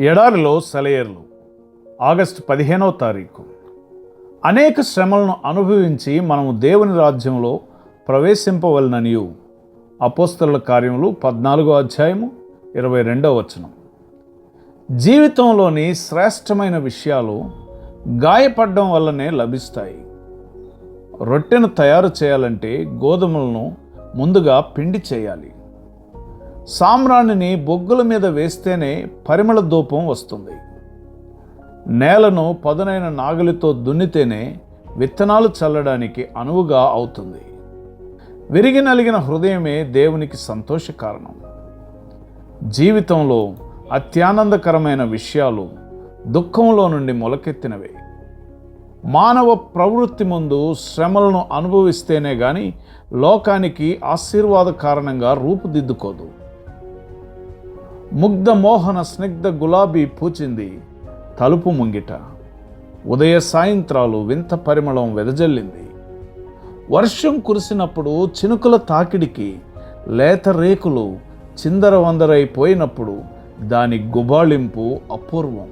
ఎడారిలో సెలయేర్లు. ఆగస్టు పదిహేనవ తారీఖు. అనేక శ్రమలను అనుభవించి మనము దేవుని రాజ్యంలో ప్రవేశింపవలననియు. అపోస్తల కార్యములు పద్నాలుగో అధ్యాయము ఇరవై రెండవ వచనం. జీవితంలోని శ్రేష్టమైన విషయాలు గాయపడడం వల్లనే లభిస్తాయి. రొట్టెను తయారు చేయాలంటే గోధుమలను ముందుగా పిండి చేయాలి. సామ్రాణిని బొగ్గుల మీద వేస్తేనే పరిమళ ధూపం వస్తుంది. నేలను పదునైన నాగలితో దున్నితేనే విత్తనాలు చల్లడానికి అనువుగా అవుతుంది. విరిగి నలిగిన హృదయమే దేవునికి సంతోష కారణం. జీవితంలో అత్యానందకరమైన విషయాలు దుఃఖంలో నుండి మొలకెత్తినవే. మానవ ప్రవృత్తి ముందు శ్రమలను అనుభవిస్తేనే గాని లోకానికి ఆశీర్వాద కారణంగా రూపుదిద్దుకోదు. ముగ్ధ మోహన స్నిగ్ధ గులాబీ పూచింది తలుపు ముంగిట. ఉదయ సాయంత్రాలు వింత పరిమళం వెదజల్లింది. వర్షం కురిసినప్పుడు చినుకుల తాకిడికి లేత రేకులు చిందరవందరైపోయినప్పుడు దాని గుబాళింపు అపూర్వం.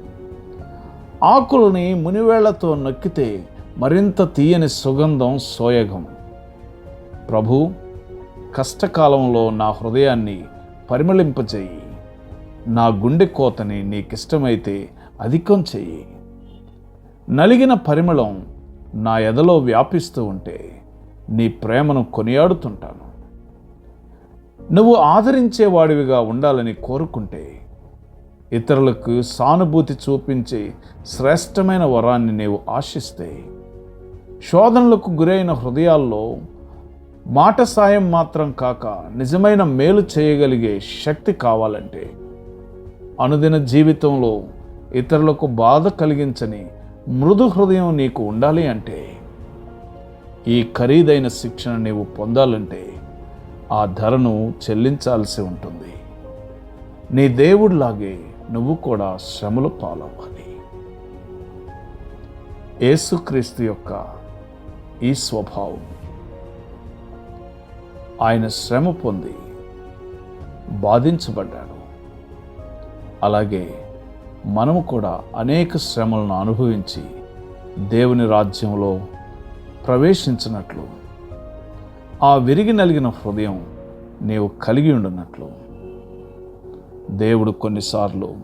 ఆకుల్ని మునివేళ్ళతో నొక్కితే మరింత తీయని సుగంధం సోయగం. ప్రభు కష్టకాలంలో నా హృదయాన్ని పరిమళింపచేయి నా గుండె కోతని నీకిష్టమైతే అధికం చెయ్యి. నలిగిన పరిమళం నా ఎదలో వ్యాపిస్తూ ఉంటే నీ ప్రేమను కొనియాడుతుంటాను. నువ్వు ఆదరించేవాడివిగా ఉండాలని కోరుకుంటే ఇతరులకు సానుభూతి చూపించే శ్రేష్టమైన వరాన్ని నీవు ఆశిస్తే శోధనలకు గురైన హృదయాల్లో మాట సాయం మాత్రం కాక నిజమైన మేలు చేయగలిగే శక్తి కావాలంటే అనుదిన జీవితంలో ఇతరులకు బాధ కలిగించని మృదు హృదయం నీకు ఉండాలి అంటే ఈ ఖరీదైన శిక్షణ నీవు పొందాలంటే ఆ ధరను చెల్లించాల్సి ఉంటుంది. నీ దేవుడిలాగే నువ్వు కూడా శ్రమలు పాలవ్వాలి. యేసుక్రీస్తు యొక్క ఈ స్వభావం. ఆయన శ్రమ పొంది బాధించబడ్డాడు. అలాగే మనము కూడా అనేక శ్రమలను అనుభవించి దేవుని రాజ్యంలో ప్రవేశించినట్లు ఆ విరిగి నలిగిన హృదయం నీవు కలిగి ఉండినట్లు. దేవుడు కొన్నిసార్లు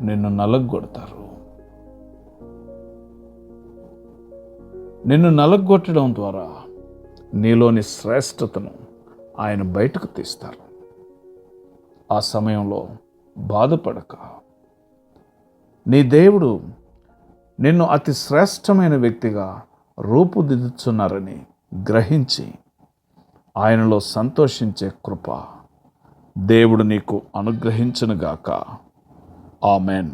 నిన్ను నలగొడతారు. నిన్ను నలగొట్టడం ద్వారా నీలోని శ్రేష్టతను ఆయన బయటకు తీస్తారు. ఆ సమయంలో బాధపడక. నీ దేవుడు నిన్ను అతి శ్రేష్టమైన వ్యక్తిగా రూపుదిద్దుచున్నారని గ్రహించి ఆయనలో సంతోషించే కృప దేవుడు నీకు అనుగ్రహించనుగాక. ఆమెన్.